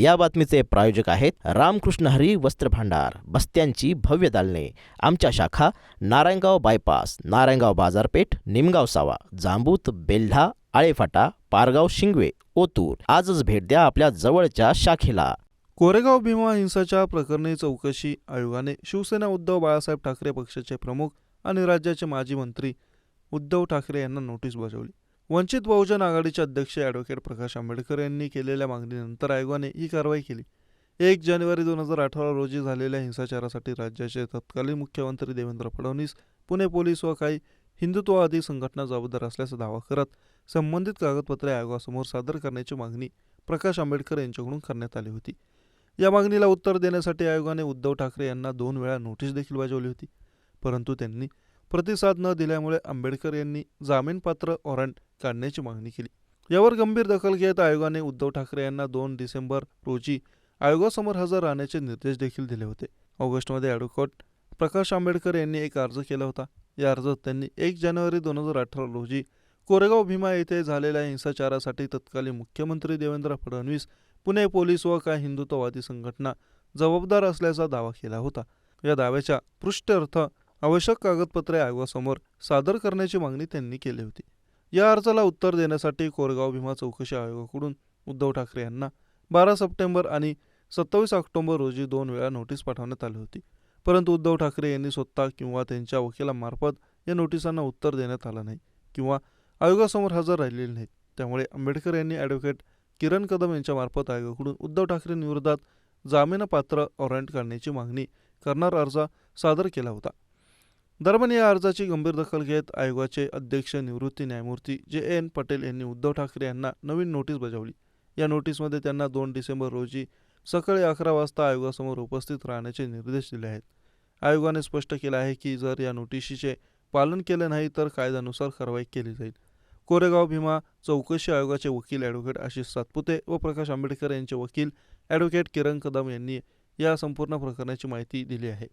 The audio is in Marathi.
या बातमीचे प्रायोजक आहेत रामकृष्ण हरी वस्त्र भांडार बस्त्यांची भव्य दालने. आमच्या शाखा नारायणगाव बायपास नारायणगाव बाजारपेठ निमगाव सावा जांबूत बेल्हा आळेफाटा पारगाव शिंगवे ओतूर. आजच भेट द्या आपल्या जवळच्या शाखेला. कोरेगाव भीमा हिंसाच्या प्रकरणी चौकशी आयोगाने शिवसेना उद्धव बाळासाहेब ठाकरे पक्षाचे प्रमुख आणि राज्याचे माजी मंत्री उद्धव ठाकरे यांना नोटीस बजावली. वंचित बहुजन आघाडीचे अध्यक्ष ॲडव्होकेट प्रकाश आंबेडकर यांनी केलेल्या मागणीनंतर आयोगाने ही कारवाई केली. एक जानेवारी दोन हजार अठरा रोजी झालेल्या हिंसाचारासाठी राज्याचे तत्कालीन मुख्यमंत्री देवेंद्र फडणवीस पुणे पोलीस व काही हिंदुत्ववादी संघटना जबाबदार असल्याचा दावा करत संबंधित कागदपत्रे आयोगासमोर सादर करण्याची मागणी प्रकाश आंबेडकर यांच्याकडून करण्यात आली होती. या मागणीला उत्तर देण्यासाठी आयोगाने उद्धव ठाकरे यांना दोन वेळा नोटीस देखील बजावली होती. परंतु त्यांनी प्रतिसाद न दिल्यामुळे आंबेडकर यांनी जामीनपात्र वॉरंट काढण्याची मागणी केली. यावर गंभीर दखल घेत आयोगाने उद्धव ठाकरे यांना दोन डिसेंबर रोजी आयोगासमोर हजर राहण्याचे निर्देश देखील दिले होते. ऑगस्टमध्ये ॲडव्होकेट प्रकाश आंबेडकर यांनी एक अर्ज केला होता. या अर्जात त्यांनी एक जानेवारी दोन हजार अठरा रोजी कोरेगाव भीमा येथे झालेल्या हिंसाचारासाठी तत्कालीन मुख्यमंत्री देवेंद्र फडणवीस पुणे पोलीस व काही हिंदुत्ववादी संघटना जबाबदार असल्याचा दावा केला होता. या दाव्याच्या पृष्ठअर्थ आवश्यक कागदपत्रे आयोगासमोर सादर करण्याची मागणी त्यांनी केली होती. या अर्जाला उत्तर देण्यासाठी कोरगाव भीमा चौकशी आयोगाकडून उद्धव ठाकरे यांना बारा सप्टेंबर आणि सत्तावीस ऑक्टोबर रोजी दोन वेळा नोटीस पाठवण्यात आली होती. परंतु उद्धव ठाकरे यांनी स्वतः किंवा त्यांच्या वकिलामार्फत या नोटिसांना उत्तर देण्यात आलं नाही किंवा आयोगासमोर हजर राहिलेले नाहीत. त्यामुळे आंबेडकर यांनी ॲडव्होकेट किरण कदम यांच्यामार्फत आयोगाकडून उद्धव ठाकरेंविरोधात जामीनपात्र वॉरंट काढण्याची मागणी करणार अर्ज सादर केला होता. दरम्यान या अर्जाची गंभीर दखल घेत आयोगाचे अध्यक्ष निवृत्ती न्यायमूर्ती जे एन पटेल यांनी उद्धव ठाकरे यांना नवीन नोटीस बजावली. या नोटीसमध्ये त्यांना दोन डिसेंबर रोजी सकाळी अकरा वाजता आयोगासमोर उपस्थित राहण्याचे निर्देश दिले आहेत. आयोगाने स्पष्ट केलं आहे की जर या नोटिशीचे पालन केले नाही तर कायद्यानुसार कारवाई केली जाईल. कोरेगाव भीमा चौकशी आयोगाचे वकील ॲडव्होकेट आशिष सातपुते व प्रकाश आंबेडकर यांचे वकील ॲडव्होकेट किरण कदम यांनी या संपूर्ण प्रकरणाची माहिती दिली आहे.